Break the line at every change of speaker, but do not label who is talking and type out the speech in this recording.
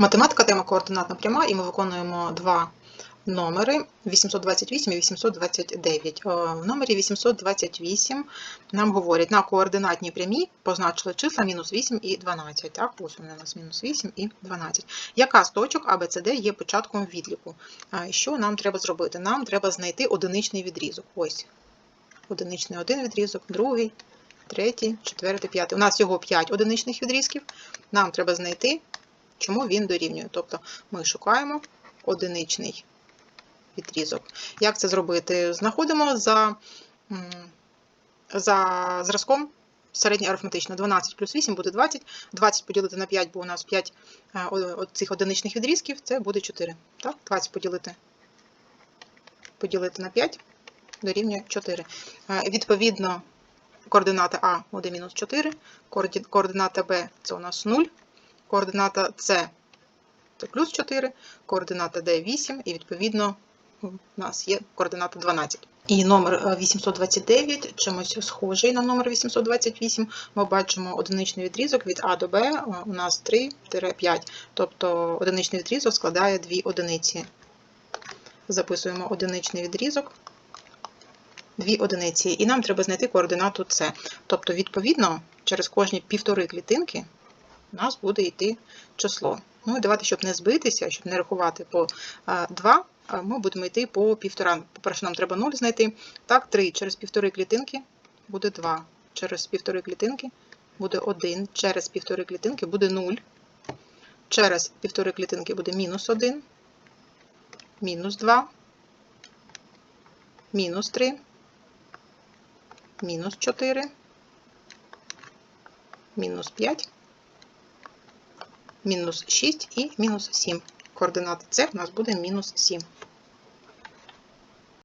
Математика тема координатна пряма, і ми виконуємо два номери 828 і 829. Е, В номері 828 нам говорять на координатній прямій позначили числа мінус 8 і 12. Так, ось у нас мінус 8 і 12. Яка з точок А, Б, С, Д є початком відліку? Що нам треба зробити? Нам треба знайти одиничний відрізок. Ось. Одиничний один відрізок, другий, третій, четвертий, п'ятий. У нас всього 5 одиничних відрізків. Нам треба знайти чому він дорівнює. Тобто ми шукаємо одиничний відрізок. Як це зробити? Знаходимо за, за зразком середнє арифметично. 12 плюс 8 буде 20. 20 поділити на 5, бо у нас 5 е, цих одиничних відрізків, це буде 4. Так? 20 поділити, поділити на 5 дорівнює 4. Е, Відповідно, координата А буде мінус 4, координата Б це у нас 0, координата С це плюс 4, координата Д 8, і відповідно у нас є координата 12. І номер е, 829 чимось схожий на номер 828. Ми бачимо одиничний відрізок від А до Б е, у нас 3-5, тобто одиничний відрізок складає дві одиниці. Записуємо одиничний відрізок, дві одиниці, і нам треба знайти координату С. Тобто, відповідно, через кожні півтори клітинки у нас буде йти число. Ну і давайте, щоб не збитися, щоб не рахувати по 2, ми будемо йти по півтора. По-перше, нам треба 0 знайти. Так, 3 через півтори клітинки буде 2. Через півтори клітинки буде 1. Через півтори клітинки буде 0. Через півтори клітинки буде мінус 1, мінус 2, мінус 3, мінус 4, мінус 5, мінус 6 і мінус 7. Координати це у нас буде мінус 7.